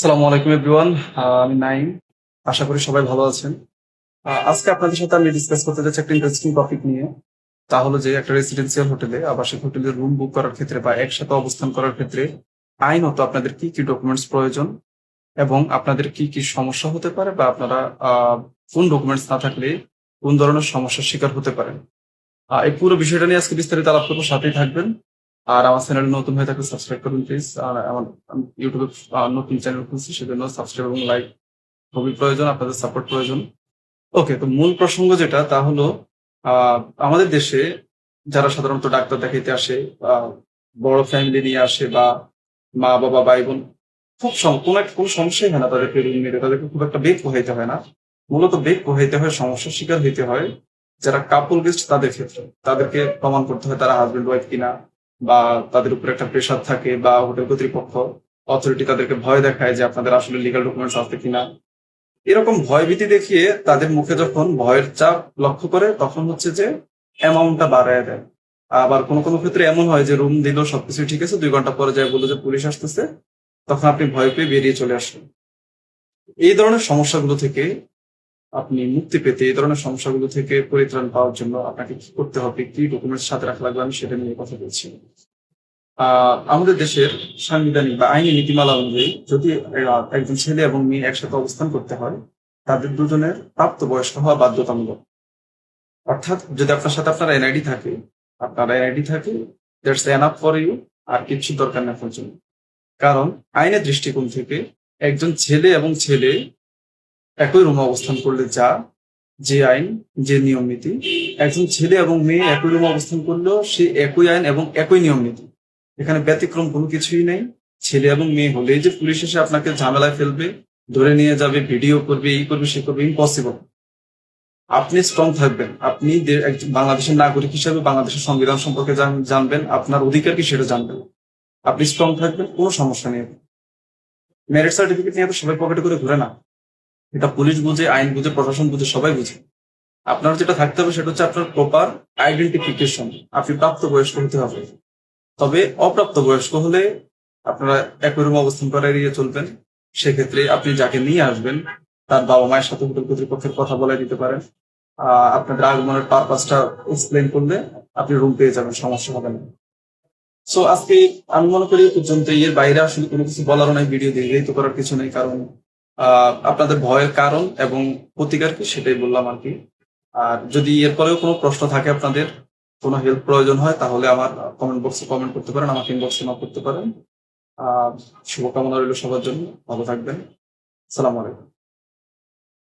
সালামু আলাইকুম এভরিওয়ান আমি নাইম আশা করি সবাই ভালো আছেন। আজকে আপনাদের সাথে আমি ডিসকাস করতে যাচ্ছি একটা ইন্টারেস্টিং টপিক নিয়ে। তা হলো যে একটা রেসিডেন্সিয়াল হোটেলে আবাসিক হোটেলে রুম বুক করার ক্ষেত্রে বা একসাথে অবস্থান করার ক্ষেত্রে আইনত আপনাদের কি কি ডকুমেন্টস প্রয়োজন এবং আপনাদের কি কি সমস্যা হতে পারে বা আপনারা কোন ডকুমেন্টস না থাকলে কোন ধরনের সমস্যার শিকার হতে পারেন। এই পুরো বিষয়টা নিয়ে আজকে বিস্তারিত আলাপ করব, সাথেই থাকবেন। আর আমার চ্যানেল নতুন হয়ে থাকলে সাবস্ক্রাইব করুন প্লিজ আর আমার ইউটিউবে নতুন চ্যানেল খুলছি, সেজন্য সাবস্ক্রাইব এবং লাইক খুবই প্রয়োজন, আপনাদের সাপোর্ট প্রয়োজন। ওকে তো মূল প্রসঙ্গ যেটা, তা হলো আমাদের দেশে যারা সাধারণত ডাক্তার দেখাইতে আসে বড় ফ্যামিলি নিয়ে আসে, বা মা, বাবা, ভাই, বোন, খুব কোনো এক- কোনো সমস্যাই হয় না তাদেরকে রুম নিতে তাদেরকে খুব একটা বেগ পোহাইতে হয় না। মূলত বেগ পোহাইতে হয়, সমস্যার শিকার হইতে হয়, যারা কাপল গেস্ট তাদের ক্ষেত্রে। তাদেরকে প্রমাণ করতে হয় তারা হাজবেন্ড ওয়াইফ কিনা। বা তাদের উপর একটা প্রেশার থাকে বা হোটেল কর্তৃপক্ষ অথরিটি তাদেরকে ভয় দেখায় যে আপনাদের আসলে লিগাল ডকুমেন্টস আছে কিনা। এরকম ভয়ভীতি দেখিয়ে তাদের মুখে যখন ভয়ের চাপ লক্ষ্য করে, তখন হচ্ছে যে অ্যামাউন্টটা বাড়ায় দেয়। আবার কোনো কোনো ক্ষেত্রে এমন হয় যে রুম দিল, সবকিছু ঠিক আছে, দুই ঘণ্টা পরে যায় বলল যে পুলিশ আসতেছে, তখন আপনি ভয় পেয়ে বেরিয়ে চলে আসেন এই ধরনের সমস্যাগুলো থেকে আপনি মুক্তি পেতে এই ধরনের সমস্যাগুলো থেকে পরিত্রাণ পাওয়ার জন্য আপনাকে কি করতে হবে? কি ডকুমেন্টস সাথে রাখা লাগবে? আমি সেটা নিয়ে কথা বলছি। আমাদের দেশের সাংবিধানিক বা আইনি নীতিমালা অনুযায়ী যদি একজন ছেলে এবং মেয়ে একসাথে অবস্থান করতে হয়, তাদের দুজনের প্রাপ্ত প্রাপ্তবয়স্ক হওয়া বাধ্যতামূলক। অর্থাৎ যদি আপনার সাথে আপনার এনআইডি থাকে, আপনার এনআইডি থাকে দ্যাটস এনাফ ফর ইউ আর কিছু দরকার না আপনার জন্য। কারণ আইনের দৃষ্টিকোণ থেকে একজন ছেলে এবং ছেলে একই রুমে অবস্থান করলে যা, যে আইন, যে নিয়ম নীতি। একজন ছেলে এবং মেয়ে একই রুমে অবস্থান করলেও সে একই আইন এবং একই নিয়ম নীতি। এখানে ব্যতিক্রম কোনো কিছুই নেই। ছেলে এবং মেয়ে হলেই যে পুলিশ এসে আপনাকে ঝামেলায় ফেলবে, ধরে নিয়ে যাবে, ভিডিও করবে, এই করবে, সে করবে ইম্পসিবল আপনি স্ট্রং থাকবেন। আপনি বাংলাদেশের নাগরিক হিসেবে বাংলাদেশের সংবিধান সম্পর্কে জানবেন, আপনার অধিকার কি সেটা জানবেন। আপনি স্ট্রং থাকবেন, কোনো সমস্যা নেই। ম্যারিট সার্টিফিকেট নিয়ে তো সবাই পকেটে করে ঘুরে না। এটা পুলিশ বুঝে, আইন বুঝে, প্রশাসন বুঝে, সবাই বুঝে। আপনার যেটা থাকতে হবে সেটা হচ্ছে আপনার প্রপার আইডেন্টিফিকেশন আপনি প্রাপ্ত বয়স্ক হতে হবে। তবে অপ্রাপ্ত বয়স্ক হলে আপনারা একই রুম অবস্থান করে এড়িয়ে চলবেন। সেক্ষেত্রে আপনি যাকে নিয়ে আসবেন, তার বাবা মায়ের সাথে হোটেল কর্তৃপক্ষের কথা বলে দিতে পারেন। আপনাদের আগমনের পারপাসটা এক্সপ্লেন করলে আপনি রুম পেয়ে যাবেন, সমস্যা হবে না। সো আজকে আমি মনে করি পর্যন্ত এর বাইরে আসলে কোনো কিছু বলারও নাই ভিডিও দীর্ঘায়িত করার কিছু নেই, কারণ আপনাদের ভয়ের কারণ এবং প্রতিকার কি সেটাই বললাম আর কি। আর যদি এরপরেও কোনো প্রশ্ন থাকে আপনাদের, কোনো হেল্প প্রয়োজন হয়, তাহলে আমার কমেন্ট বক্সে কমেন্ট করতে পারেন আমাকে ইনবক্সে নক করতে পারেন। শুভকামনা রইল সবার জন্য। ভালো থাকবেন। সালাম আলাইকুম।